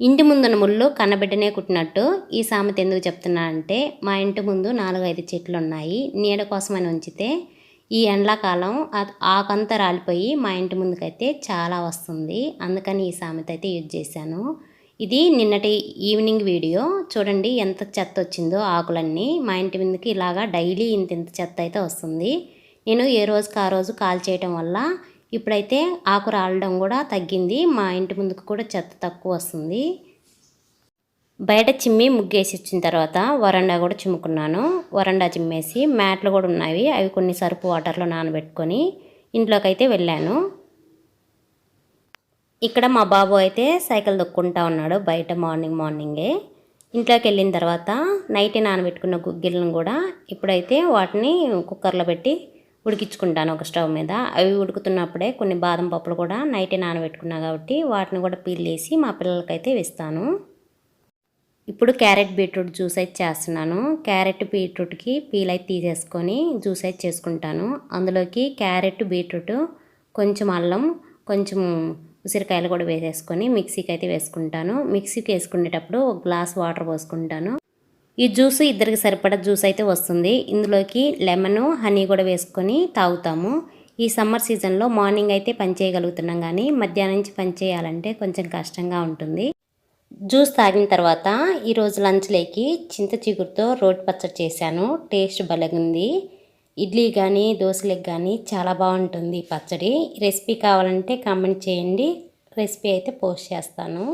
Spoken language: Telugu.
ఇంటి ముందున ముళ్ళు కన్నబిడ్డనే కుట్టినట్టు ఈ సామెత ఎందుకు చెప్తున్నా అంటే మా ఇంటి ముందు నాలుగైదు చెట్లు ఉన్నాయి నీడ కోసమని ఉంచితే ఈ ఎండాకాలం ఆకంతా రాలిపోయి మా ఇంటి ముందుకైతే చాలా వస్తుంది. అందుకని ఈ సామెత అయితే యూజ్ చేశాను. ఇది నిన్నటి ఈవినింగ్ వీడియో. చూడండి ఎంత చెత్త వచ్చిందో ఆకులన్నీ. మా ఇంటి ముందుకి ఇలాగా డైలీ ఇంత ఇంత చెత్త అయితే వస్తుంది. నేను ఏ రోజుకి ఆ రోజు కాల్ చేయటం వల్ల ఇప్పుడైతే ఆకు రాలడం కూడా తగ్గింది. మా ఇంటి ముందుకు కూడా చెత్త తక్కువ వస్తుంది. బయట చిమ్మి ముగ్గేసి ఇచ్చిన తర్వాత వరండా కూడా చిమ్ముకున్నాను. వరండా చిమ్మేసి మ్యాట్లు కూడా ఉన్నాయి. అవి కొన్ని సరుపు వాటర్లో నానబెట్టుకొని ఇంట్లోకి అయితే వెళ్ళాను. ఇక్కడ మా బాబు అయితే సైకిల్ దొక్కుంటా ఉన్నాడు బయట మార్నింగ్ మార్నింగే. ఇంట్లోకి వెళ్ళిన తర్వాత నైట్ నానబెట్టుకున్న గుగ్గిళ్ళను కూడా ఇప్పుడైతే వాటిని కుక్కర్లో పెట్టి ఉడికించుకుంటాను ఒక స్టవ్ మీద. అవి ఉడుకుతున్నప్పుడే కొన్ని బాదం పప్పులు కూడా నైటే నానబెట్టుకున్నా కాబట్టి వాటిని కూడా పీల్ మా పిల్లలకైతే వేస్తాను. ఇప్పుడు క్యారెట్ బీట్రూట్ జ్యూస్ అయితే చేస్తున్నాను. క్యారెట్ బీట్రూట్కి పీల్ అయితే తీసేసుకొని జ్యూస్ అయితే చేసుకుంటాను. అందులోకి క్యారెట్ బీట్రూట్ కొంచెం అల్లం కొంచెం ఉసిరికాయలు కూడా వేసేసుకొని మిక్సీకి అయితే వేసుకుంటాను. మిక్సీకి వేసుకునేటప్పుడు ఒక గ్లాస్ వాటర్ పోసుకుంటాను. ఈ జ్యూస్ ఇద్దరికి సరిపడా జ్యూస్ అయితే వస్తుంది. ఇందులోకి లెమన్ హనీ కూడా వేసుకొని తాగుతాము. ఈ సమ్మర్ సీజన్లో మార్నింగ్ అయితే పని చేయగలుగుతున్నాం కానీ మధ్యాహ్నం నుంచి పని చేయాలంటే కొంచెం కష్టంగా ఉంటుంది. జ్యూస్ తాగిన తర్వాత ఈరోజు లంచ్లోకి చింత చిగురుతో రోటి పచ్చడి చేశాను. టేస్ట్ భలేగుంది ఇడ్లీ కానీ దోశలకు కానీ చాలా బాగుంటుంది పచ్చడి. రెసిపీ కావాలంటే కామెంట్ చేయండి. రెసిపీ అయితే పోస్ట్ చేస్తాను.